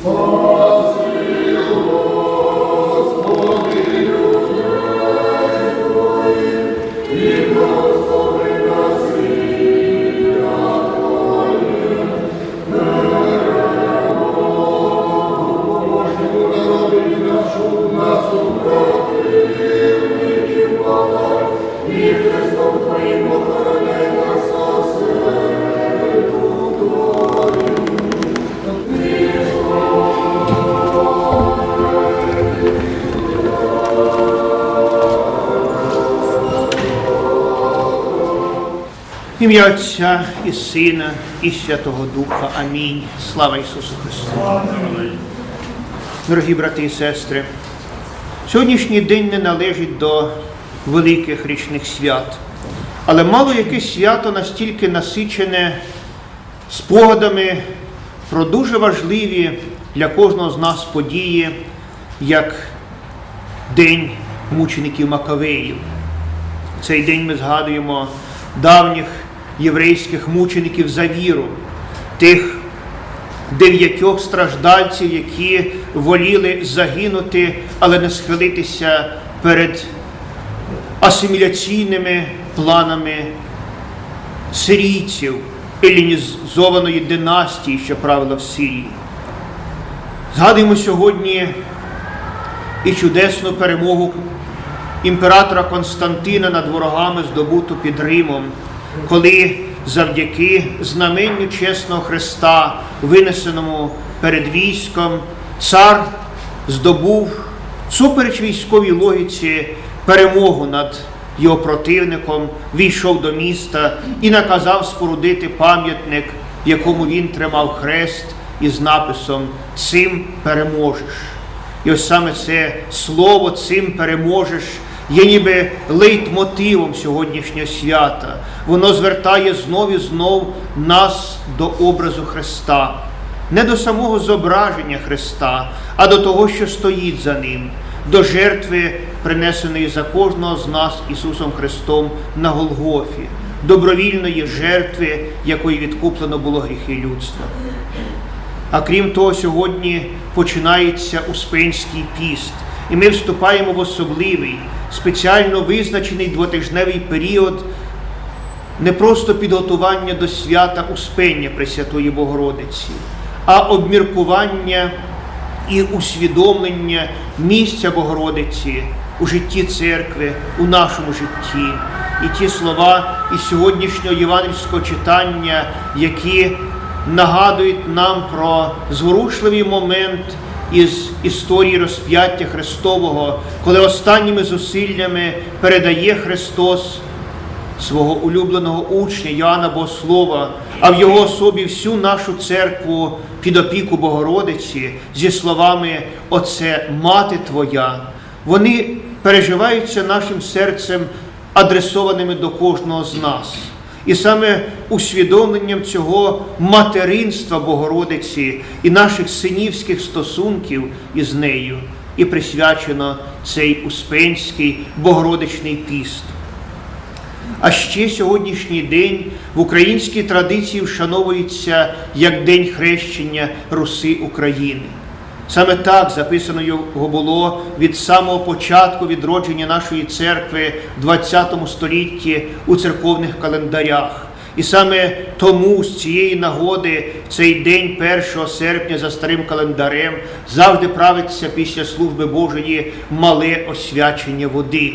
Спаси Господь. Ім'я Отця і Сина, і Святого Духа. Амінь. Слава Ісусу Христу. Дорогі брати і сестри, сьогоднішній день не належить до великих річних свят, але мало яке свято настільки насичене спогадами про дуже важливі для кожного з нас події, як День мучеників Макавеїв. Цей день ми згадуємо давніх єврейських мучеників за віру, тих дев'ятьох страждальців, які воліли загинути, але не схилитися перед асиміляційними планами сирійців, елінізованої династії, що правила в Сирії. Згадуємо сьогодні і чудесну перемогу імператора Константина над ворогами, здобуту під Римом, коли завдяки знаменню чесного Христа, винесеному перед військом, цар здобув супереч військовій логіці перемогу над його противником, війшов до міста і наказав спорудити пам'ятник, в якому він тримав хрест із написом Цим переможеш. І ось саме це слово цим переможеш є ніби лейтмотивом сьогоднішнього свята. Воно звертає знов і знов нас до образу Христа, не до самого зображення Христа, а до того, що стоїть за ним, до жертви, принесеної за кожного з нас Ісусом Христом на Голгофі, добровільної жертви, якої відкуплено було гріхи людства. А крім того, сьогодні починається Успенський піст, і ми вступаємо в особливий, спеціально визначений двотижневий період не просто підготування до свята Успення Пресвятої Богородиці, а обміркування і усвідомлення місця Богородиці у житті церкви, у нашому житті. І ті слова із сьогоднішнього євангельського читання, які нагадують нам про зворушливий момент із історії розп'яття Христового, коли останніми зусиллями передає Христос свого улюбленого учня Йоанна Богослова, а в його особі всю нашу церкву під опіку Богородиці зі словами Оце мати Твоя, вони переживаються нашим серцем, адресованими до кожного з нас. І саме усвідомленням цього материнства Богородиці і наших синівських стосунків із нею і присвячено цей Успенський Богородичний піст. А ще сьогоднішній день в українській традиції вшановується як День хрещення Руси України. Саме так записано його було від самого початку відродження нашої церкви в 20 столітті у церковних календарях. І саме тому з цієї нагоди цей день 1 серпня за старим календарем завжди правиться після служби Божої мале освячення води,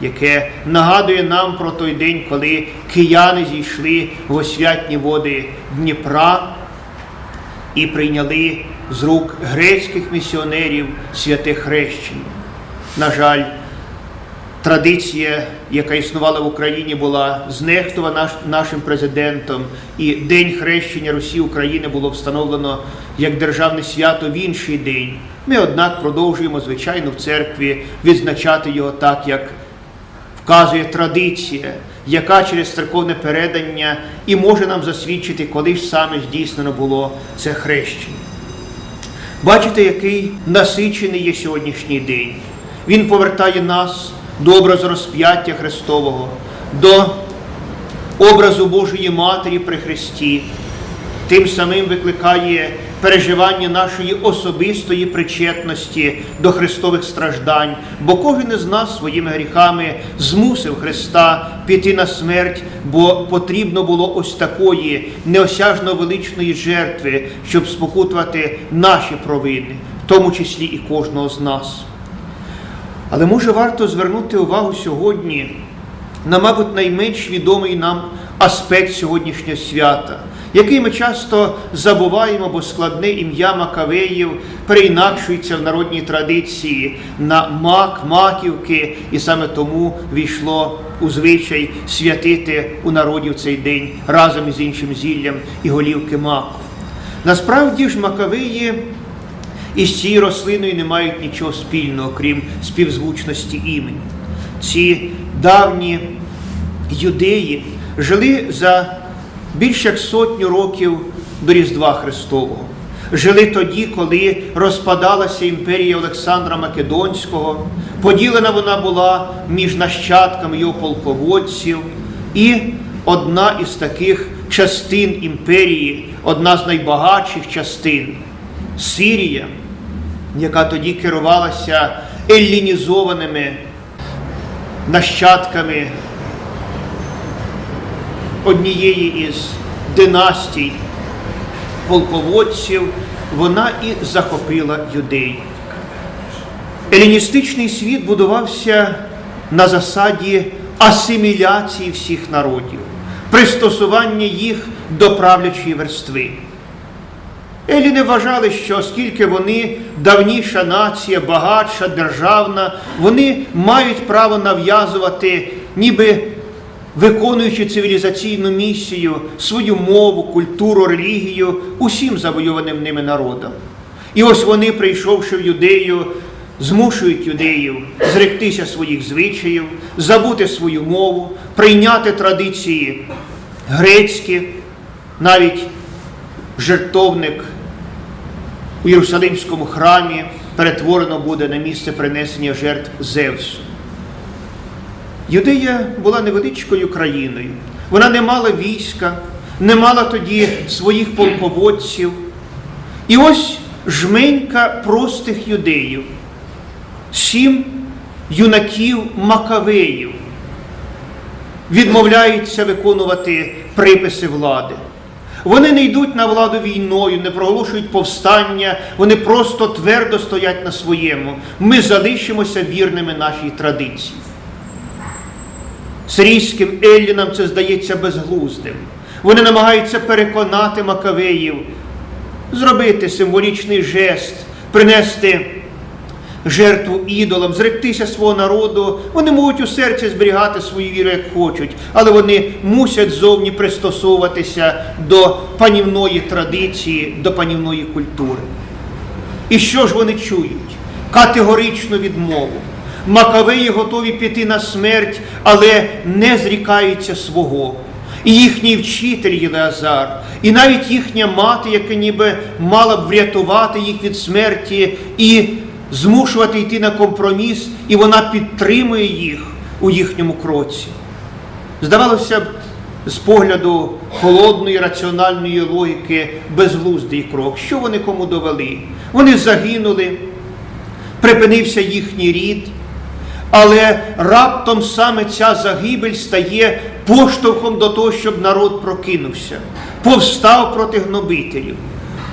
яке нагадує нам про той день, коли кияни зійшли в освятні води Дніпра і прийняли з рук грецьких місіонерів святе хрещення. На жаль, традиція, яка існувала в Україні, була знехтувана наш, нашим президентом, і День хрещення Русі України було встановлено як державне свято в інший день. Ми, однак, продовжуємо, звичайно, в церкві відзначати його так, як вказує традиція, яка через церковне передання і може нам засвідчити, коли ж саме здійснено було це хрещення. Бачите, який насичений є сьогоднішній день. Він повертає нас до образу розп'яття Христового, до образу Божої Матері при Христі, тим самим викликає переживання нашої особистої причетності до Христових страждань, бо кожен із нас своїми гріхами змусив Христа піти на смерть, бо потрібно було ось такої неосяжно величної жертви, щоб спокутувати наші провини, в тому числі і кожного з нас. Але може варто звернути увагу сьогодні на, мабуть, найменш відомий нам аспект сьогоднішнього свята, який ми часто забуваємо, бо складне ім'я Макавеїв переінакшується в народній традиції на мак, маківки, і саме тому війшло у звичай святити у народі цей день разом із іншим зіллям і голівки маку. Насправді ж Макавеї із цією рослиною не мають нічого спільного, крім співзвучності імені. Ці давні юдеї жили за більш як сотню років до Різдва Христового. Жили тоді, коли розпадалася імперія Олександра Македонського, поділена вона була між нащадками його полководців, і одна із таких частин імперії, одна з найбагатших частин Сирія, яка тоді керувалася еллінізованими нащадками однієї із династій полководців, вона і захопила юдей. Еліністичний світ будувався на засаді асиміляції всіх народів, пристосування їх до правлячої верстви. Еліни вважали, що оскільки вони давніша нація, багатша, державна, вони мають право нав'язувати, ніби виконуючи цивілізаційну місію, свою мову, культуру, релігію усім завойованим ними народам. І ось вони, прийшовши в юдею, змушують юдеїв зректися своїх звичаїв, забути свою мову, прийняти традиції грецькі, навіть жертовник у Єрусалимському храмі перетворено буде на місце принесення жертв Зевсу. Юдея була невеличкою країною. Вона не мала війська, не мала тоді своїх полководців. І ось жменька простих юдеїв, сім юнаків Макавеїв відмовляються виконувати приписи влади. Вони не йдуть на владу війною, не проголошують повстання, вони просто твердо стоять на своєму. Ми залишимося вірними нашій традиції. Сирійським еллінам це здається безглуздим. Вони намагаються переконати Макавеїв, зробити символічний жест, принести жертву ідолам, зректися свого народу. Вони можуть у серці зберігати свою віру, як хочуть, але вони мусять зовні пристосовуватися до панівної традиції, до панівної культури. І що ж вони чують? Категоричну відмову. Макавеї готові піти на смерть, але не зрікаються свого. І їхній вчитель Єлеазар, і навіть їхня мати, яка ніби мала б врятувати їх від смерті і змушувати йти на компроміс, і вона підтримує їх у їхньому кроці. Здавалося б, з погляду холодної раціональної логіки, безглуздий крок. Що вони кому довели? Вони загинули, припинився їхній рід. Але раптом саме ця загибель стає поштовхом до того, щоб народ прокинувся, повстав проти гнобителів.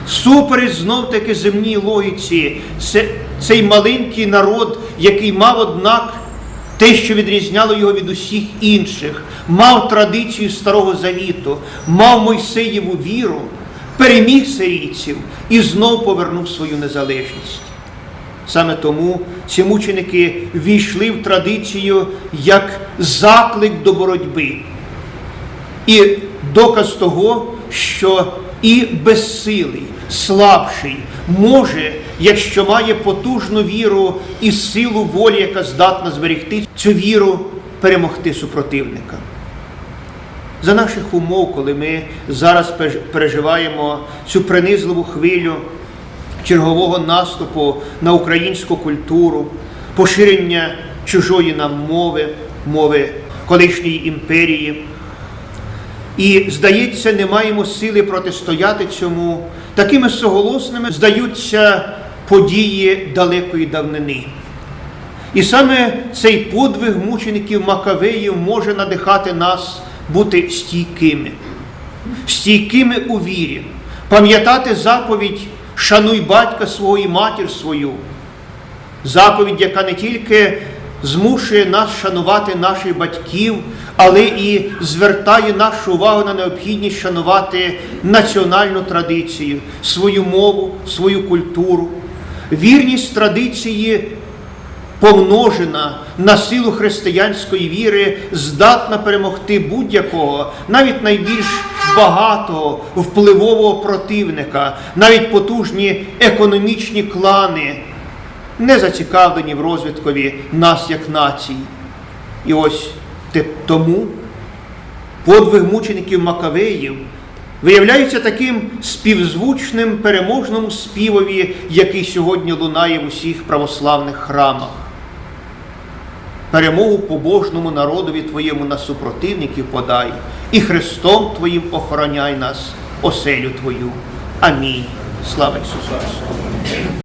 Супереч знов таки земній логіці, цей маленький народ, який мав, однак, те, що відрізняло його від усіх інших, мав традицію Старого Завіту, мав Мойсеєву віру, переміг сирійців і знов повернув свою незалежність. Саме тому ці мученики війшли в традицію як заклик до боротьби. І доказ того, що і безсилий, слабший може, якщо має потужну віру і силу волі, яка здатна зберегти цю віру, перемогти супротивника. За наших умов, коли ми зараз переживаємо цю принизливу хвилю чергового наступу на українську культуру, поширення чужої нам мови, мови колишньої імперії. І, здається, не маємо сили протистояти цьому, такими соголосними здаються події далекої давнини. І саме цей подвиг мучеників Макавеїв може надихати нас бути стійкими, стійкими у вірі, пам'ятати заповідь Шануй батька свого і матір свою, заповідь, яка не тільки змушує нас шанувати наших батьків, але і звертає нашу увагу на необхідність шанувати національну традицію, свою мову, свою культуру. Вірність традиції помножена на силу християнської віри, здатна перемогти будь-якого, навіть найбільш багатого, впливового противника, навіть потужні економічні клани, не зацікавлені в розвиткові нас як нації. І ось тому подвиг мучеників Макавеїв виявляється таким співзвучним переможному співові, який сьогодні лунає в усіх православних храмах. Перемогу побожному народові Твоєму на супротивників подай, і Христом Твоїм охороняй нас, оселю Твою. Амінь. Слава Ісусу!